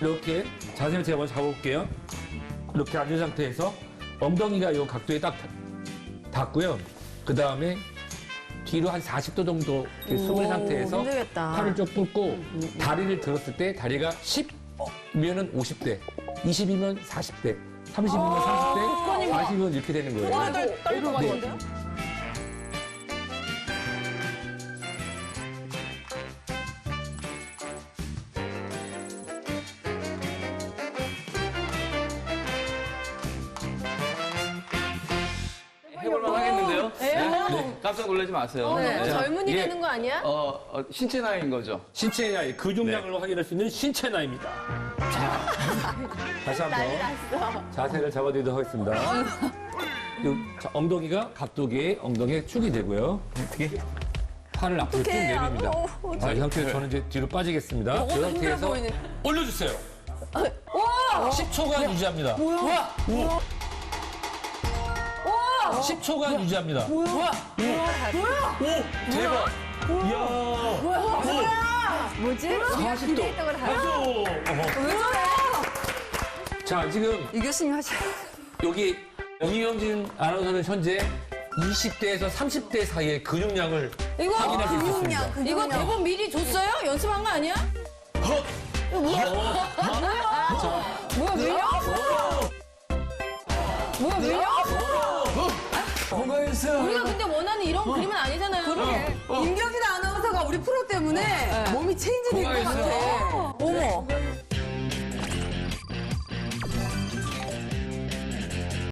이렇게 자세를 제가 먼저 잡아볼게요. 이렇게 앉은 상태에서 엉덩이가 이 각도에 딱 닿고요. 그 다음에 뒤로 한 40도 정도 이렇게 숨은 상태에서 힘들겠다. 팔을 쭉 뻗고 다리를 들었을 때 다리가 10이면은 50대, 20이면 40대, 30이면 30대, 40이면 이렇게 되는 거예요. 네. 네. 깜짝 놀라지 마세요. 어, 네. 너무 젊은이 이게- 되는 거 아니야? 어, 어, 신체 나이인 거죠? 신체 나이, 근육량을 확인할 수 있는 신체 나이입니다. 자, 다시 한번 자세를 잡아드리도록 하겠습니다. 요, 자, 엉덩이가 각도기에 엉덩이에 축이 되고요. 어떻게? 팔을 앞으로 쭉 내밉니다. 자, 이 상태에서 저는 이제 뒤로 빠지겠습니다. 이 상태에서 올려주세요. 10초간 유지합니다. 뭐야? 10초간 유지합니다. 뭐야? 오, 대박. 이야. 뭐지? 40도. 아이고. 자, 지금 이 교수님 하셔. 여기 이영진 아나운서는 현재 20대에서 30대 사이의 근육량을 이거 확인할 수 있습니다. 이거 대본 미리 줬어요? 연습한 거 아니야? 이거 뭐야? 뭐야 밀려? 뭐야 밀려? 건강했어요. 우리가 근데 원하는 이런 그림은 아니잖아요.